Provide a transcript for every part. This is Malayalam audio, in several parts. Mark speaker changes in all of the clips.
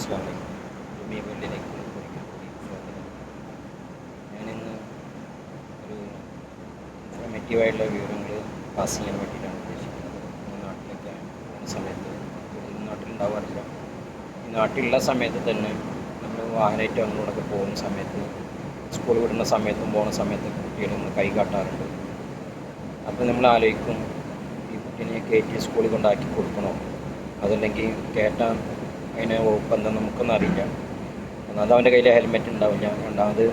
Speaker 1: അസ്സാം വലൈക്കും ഭൂമി വേൾഡിലേക്ക് ഒരിക്കൽ കൂടി ഞാനിന്ന് ഒരു ഇൻഫോർമേറ്റീവായിട്ടുള്ള വിവരങ്ങൾ പാസ് ചെയ്യാൻ വേണ്ടിയിട്ടാണ് ഉദ്ദേശിക്കുന്നത്. നമ്മുടെ നാട്ടിലൊക്കെ പോകുന്ന സമയത്ത് നാട്ടിലുണ്ടാവാറില്ല. ഈ നാട്ടിലുള്ള സമയത്ത് തന്നെ നമ്മൾ വാഹനമായിട്ട് അങ്ങോട്ടൊക്കെ പോകുന്ന സമയത്ത് സ്കൂൾ വിടുന്ന സമയത്തും പോകുന്ന സമയത്തും കുട്ടികളൊന്ന് കൈ കാട്ടാറുണ്ട്. അപ്പോൾ നമ്മൾ ആലോചിക്കും ഈ കുട്ടീനെ കയറ്റി സ്കൂളിൽ കൊണ്ടാക്കി കൊടുക്കണോ? അതല്ലെങ്കിൽ കയറ്റാൻ അതിനെ വകുപ്പ് എന്താ നമുക്കൊന്നും അറിയില്ല ഒന്നാമത് അവന്റെ കയ്യിൽ ഹെൽമെറ്റ് ഉണ്ടാവില്ല. രണ്ടാമത്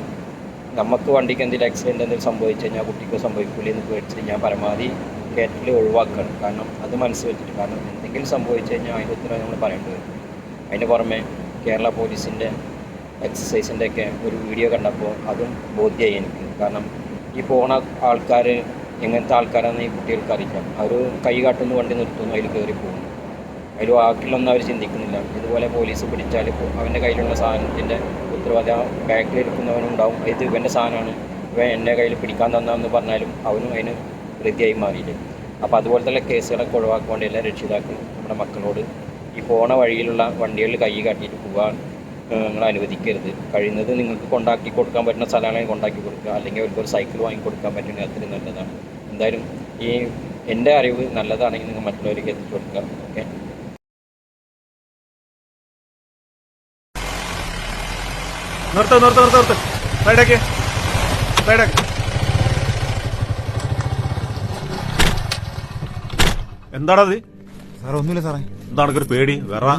Speaker 1: നമുക്ക് വണ്ടിക്ക് എന്തെങ്കിലും ആക്സിഡന്റ് എന്തെങ്കിലും സംഭവിച്ചു കഴിഞ്ഞാൽ കുട്ടിക്ക് സംഭവിക്കില്ല എന്ന് പേടിച്ചിട്ട് ഞാൻ പരമാവധി കയറ്റൽ ഒഴിവാക്കുകയാണ് കാരണം അത് മനസ്സിൽ വെച്ചിട്ട് കാരണം എന്തെങ്കിലും സംഭവിച്ചു കഴിഞ്ഞാൽ അതിന്റെ ഉത്തരവ് നമ്മൾ പറയേണ്ടി വരും അതിന് പുറമെ കേരള പോലീസിന്റെ എക്സസൈസിന്റെ ഒക്കെ ഒരു വീഡിയോ കണ്ടപ്പോൾ അതും ബോധ്യമായി എനിക്ക്. കാരണം ഈ പോണ ആൾക്കാർ എങ്ങനത്തെ ആൾക്കാരാണെന്ന് ഈ കുട്ടികൾക്ക് അറിയിക്കാം അവർ കൈ കാട്ടുന്നു വണ്ടി നിർത്തുന്നു അതിൽ കയറി പോകുന്നു. അതിൽ വാക്കിലൊന്നും അവർ ചിന്തിക്കുന്നില്ല. ഇതുപോലെ പോലീസ് പിടിച്ചാൽ അവന്റെ കയ്യിലുള്ള സാധനത്തിന്റെ ഉത്തരവാദിത്തം ബാക്കിൽ ഇരിക്കുന്നവനുണ്ടാവും. ഇത് ഇവന്റെ സാധനമാണ്. ഇവൻ എന്റെ കയ്യിൽ പിടിക്കാൻ തന്നതെന്ന് പറഞ്ഞാലും അവനും അതിന് പ്രതിയായി മാറിയില്ലേ? അപ്പോൾ അതുപോലത്തെ കേസുകളൊക്കെ ഒഴിവാക്കാൻ വേണ്ടി എല്ലാ രക്ഷിതാക്കളും നമ്മുടെ മക്കളോട് ഈ പോണ വഴിയിലുള്ള വണ്ടികളിൽ കൈ കാട്ടിയിട്ട് പോകാൻ നിങ്ങൾ അനുവദിക്കരുത്. കഴിയുന്നത് നിങ്ങൾക്ക് കൊണ്ടാക്കി കൊടുക്കാൻ പറ്റുന്ന സ്ഥലമാണെങ്കിൽ കൊണ്ടാക്കി കൊടുക്കുക. അല്ലെങ്കിൽ അവർക്ക് ഒരു സൈക്കിൾ വാങ്ങി കൊടുക്കാൻ പറ്റുന്ന അത്രയും നല്ലതാണ്. എന്തായാലും ഈ എന്റെ അറിവ് നല്ലതാണെങ്കിൽ നിങ്ങൾ മറ്റുള്ളവർക്ക് എത്തിച്ചു കൊടുക്കുക. ഓക്കെ?
Speaker 2: നിർത്ത് നിർത്ത് നിർത്ത് നിർത്ത്. സൈഡാക്ക് സൈഡാക്ക് എന്താണത്
Speaker 3: സാറേ ഒന്നുമില്ല സാറേ.
Speaker 2: എന്താണ് ഒരു പേടി? വേറെ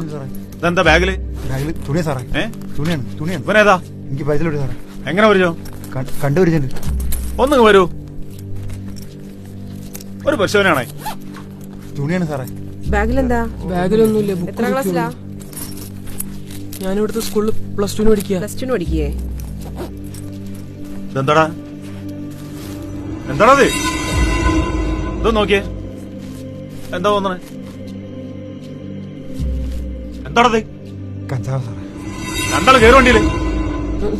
Speaker 2: ഇതെന്താ ബാഗിൽ?
Speaker 3: ബാഗിൽ തുണിയാ സാറേ.
Speaker 2: ഏ?
Speaker 3: തുണിയാണ് തുണിയാണ്.
Speaker 2: ഇവനേതാ?
Speaker 3: എനിക്ക് പരിചയമുണ്ട് സാറേ.
Speaker 2: എങ്ങനെ വരുമോ
Speaker 3: കണ്ടു കണ്ടുപിടിച്ചിട്ടുണ്ട്.
Speaker 2: ഒന്നിങ്ങ് വരൂ. ഒരു പരിശോധനയാണേ.
Speaker 3: തുണിയാണ് സാറേ.
Speaker 4: ബാഗിലെന്താ?
Speaker 5: ബാഗിലൊന്നുമില്ല ബുക്ക്
Speaker 4: എത്ര ക്ലാസ്സിലാ?
Speaker 5: ഞാൻ ഇവിടുത്തെ സ്കൂളിൽ പ്ലസ് ടുവിന് പഠിക്കുക
Speaker 4: പ്ലസ് ടുന് പഠിക്കേ
Speaker 2: ഇതെന്താടാ? എന്താണത്? ഇത് നോക്കിയേ. എന്താ തോന്നണേ? എന്താണത്?
Speaker 3: കഞ്ചാവ് സാറേ.
Speaker 2: രണ്ടാൾ കയറി വണ്ടിയിൽ.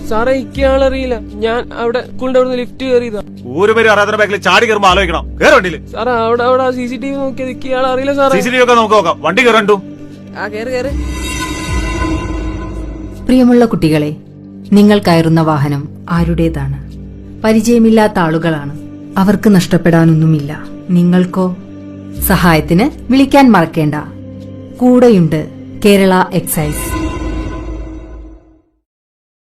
Speaker 5: സാറേ ഇക്കയാളറിയില്ല ഞാൻ അവിടെ സ്കൂളിന്റെ അവിടെ ലിഫ്റ്റ് കയറിയതാ.
Speaker 2: ഒരു പേര് അറിയാത്ത ബാക്കിൽ ചാടി കയറുമ്പോ ആലോചിക്കണം. കയറി വണ്ടിയിൽ.
Speaker 5: സാറേ അവിടെ അവിടെ സി സി ടി വി നോക്കിയത് ഇക്കയാളറിയില്ല സാറേ.
Speaker 2: സി സി ടി വി ഒക്കെ നമുക്ക് നോക്കാം. വണ്ടി കയറണ്ടു
Speaker 4: ആ കേറ് കേറ്.
Speaker 6: പ്രിയമുള്ള കുട്ടികളെ നിങ്ങൾ കയറുന്ന വാഹനം ആരുടേതാണ്? പരിചയമില്ലാത്ത ആളുകളാണ്. അവർക്ക് നഷ്ടപ്പെടാനൊന്നുമില്ല. നിങ്ങൾക്കോ? സഹായത്തിന് വിളിക്കാൻ മറക്കേണ്ട. കൂടെയുണ്ട് കേരള എക്സൈസ്.